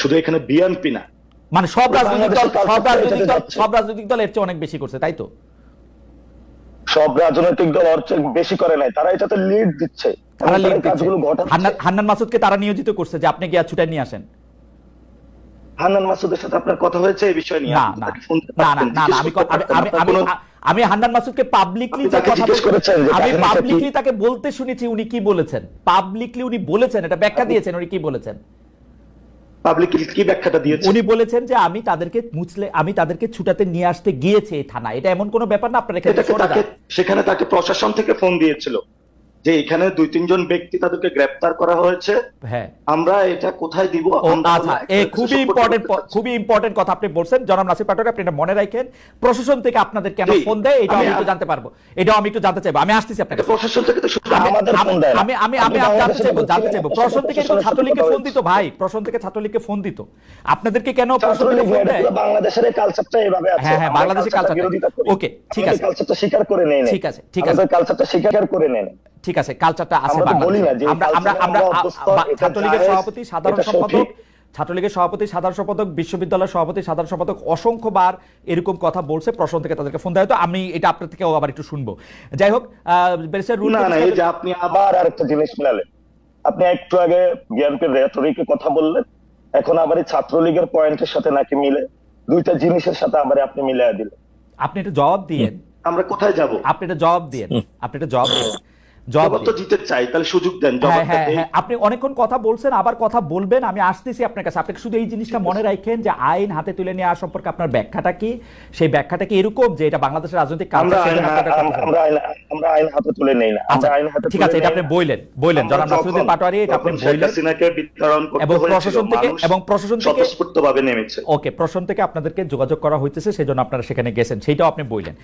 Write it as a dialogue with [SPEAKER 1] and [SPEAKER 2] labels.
[SPEAKER 1] শুধু এখানে বিএনপি না।
[SPEAKER 2] মানে সব রাজনৈতিক দল সব রাজনৈতিক দল সব রাজনৈতিক দল এর চেয়ে অনেক বেশি করছে তাই তো?
[SPEAKER 1] সব রাজনৈতিক দল চেয়ে বেশি করে নাই। তারা এটাতে লিড দিচ্ছে।
[SPEAKER 2] হান্নান মাসুদকে তারা নিয়োজিত করছে যে আপনি গিয়া ছুটাই নিয়ে আসেন?
[SPEAKER 1] হান্নান মাসুদের সাথে আপনার কথা হয়েছে এই বিষয় নিয়ে?
[SPEAKER 2] না না। না না আমি আমি আমি আমি হান্নান মাসুদকে পাবলিকলি
[SPEAKER 1] আপনি তাকে জিজ্ঞেস করেছেন যে
[SPEAKER 2] আমি পাবলিকলি তাকে বলতে শুনেছি উনি কি বলেছেন। পাবলিকলি উনি বলেছেন এটা ব্যাখ্যা দিয়েছেন উনি কি বলেছেন?
[SPEAKER 1] পাবলিক কি ব্যাখ্যাটা দিয়েছে?
[SPEAKER 2] উনি বলেছেন যে আমি তাদেরকে মুছলে আমি তাদেরকে ছুটাতে নিয়ে আসতে গিয়েছি এই থানা এটা এমন কোনো ব্যাপার না আপনার এখানে।
[SPEAKER 1] সেখানে তাকে প্রশাসন থেকে ফোন দিয়েছিল। যে এখানে দুই তিনজন ব্যক্তি তাদেরকে গ্রেপ্তার করা হয়েছে।
[SPEAKER 2] হ্যাঁ।
[SPEAKER 1] আমরা এটা কোথায় দিব?
[SPEAKER 2] আচ্ছা এই খুবই ইম্পর্টেন্ট খুবই ইম্পর্টেন্ট কথা আপনি বলছেন। জনাব নাসির পাটোয়ারি আপনি এটা মনে রাখেন। প্রশাসন থেকে আপনাদের কেন ফোন দেয় এটাও আমি একটু জানতে পারব। এটাও আমি একটু জানতে চাইব। আমি আসতেছি আপনার
[SPEAKER 1] এটা
[SPEAKER 2] কাছে।
[SPEAKER 1] প্রশাসন থেকে তো শুধু
[SPEAKER 2] আমি-
[SPEAKER 1] আমাদের
[SPEAKER 2] আমি-
[SPEAKER 1] ফোন দেয়।
[SPEAKER 2] আমি আমি আমি জানতে চাইব জানতে চাইব। প্রশাসন থেকে
[SPEAKER 1] সাথে
[SPEAKER 2] ছাত্রলীগকে ফোন দিত ভাই? প্রশাসন থেকে ছাত্রলীগকে ফোন দিত। আপনাদেরকে কেন প্রশাসন থেকে ফোন দেয়?
[SPEAKER 1] বাংলাদেশের কালচারটা এভাবে আছে।
[SPEAKER 2] হ্যাঁ, হ্যাঁ, বাংলাদেশের
[SPEAKER 1] করি।
[SPEAKER 2] ওকে, ঠিক আছে।
[SPEAKER 1] কালচারটা স্বীকার করে নেই
[SPEAKER 2] ঠিক আছে, ঠিক আছে।
[SPEAKER 1] কালচারটা স্বীকার করে নেন
[SPEAKER 2] ঠিক আছে কালচারটা আছে
[SPEAKER 1] আমরা
[SPEAKER 2] আমরা আমরা ছাত্রলীগের সভাপতি সাধারণ সম্পাদক ছাত্রলীগের সভাপতি সাধারণ সম্পাদক বিশ্ববিদ্যালয়ের সভাপতি সাধারণ সম্পাদক অসংখ্যবার এরকম কথা বলছে। প্রশাসন থেকে তাদেরকে ফোন দেয় তো আমি এটা আপনার থেকেও আবার একটু শুনব। যাই হোক রুল
[SPEAKER 1] না না এই যে আপনি আবার আরেকটা জিনিস মিলালেন। আপনি একটু আগে বিএনপির রেটরিকে কথা বললেন এখন আবার ছাত্রলীগের পয়েন্টের সাথে নাকি মিলে দুইটা জিনিসের সাথে আবার আপনি মিলিয়ে দিলেন।
[SPEAKER 2] আপনি এটা জবাব দিয়েন।
[SPEAKER 1] আমরা কোথায় যাব?
[SPEAKER 2] আপনি এটা জবাব দিয়েন আপনি এটা জবাব দিয়েন। জবাব
[SPEAKER 1] জবাব তো দিতে চাই তাহলে সুযোগ দেন
[SPEAKER 2] হ্যাঁ হ্যাঁ। হ্যাঁ আপনি অনেকক্ষণ কথা বলছেন আবার কথা বলবেন আমি আসতেছি আপনার কাছে। আপনি শুধু এই জিনিসটা মনে রাখেন যে আইন হাতে তুলে নেওয়া সম্পর্কে আপনার ব্যাখ্যাটা কি? সেই ব্যাখ্যাটা কি এরকম যে এটা বাংলাদেশের রাজনৈতিক
[SPEAKER 1] আমরা আইন
[SPEAKER 2] সেজন্য
[SPEAKER 1] আমরা হাতে তুলে নেই না।
[SPEAKER 2] আচ্ছা
[SPEAKER 1] আইন হাতে
[SPEAKER 2] ঠিক আছে এটা আপনি। বললেন বললেন। জনাব নাসিরুদ্দিন পাটোয়ারি এটা আপনি বললেন।
[SPEAKER 1] হাসিনাকে বিতরণ করতে
[SPEAKER 2] এবং প্রশাসন থেকে এবং প্রশাসন থেকে
[SPEAKER 1] স্বতঃস্ফূর্তভাবে নেমেছে।
[SPEAKER 2] ওকে প্রশাসন থেকে আপনাদেরকে যোগাযোগ করা হইতেছে সেই জন্য আপনারা সেখানে গেছেন সেইটাও আপনি বললেন।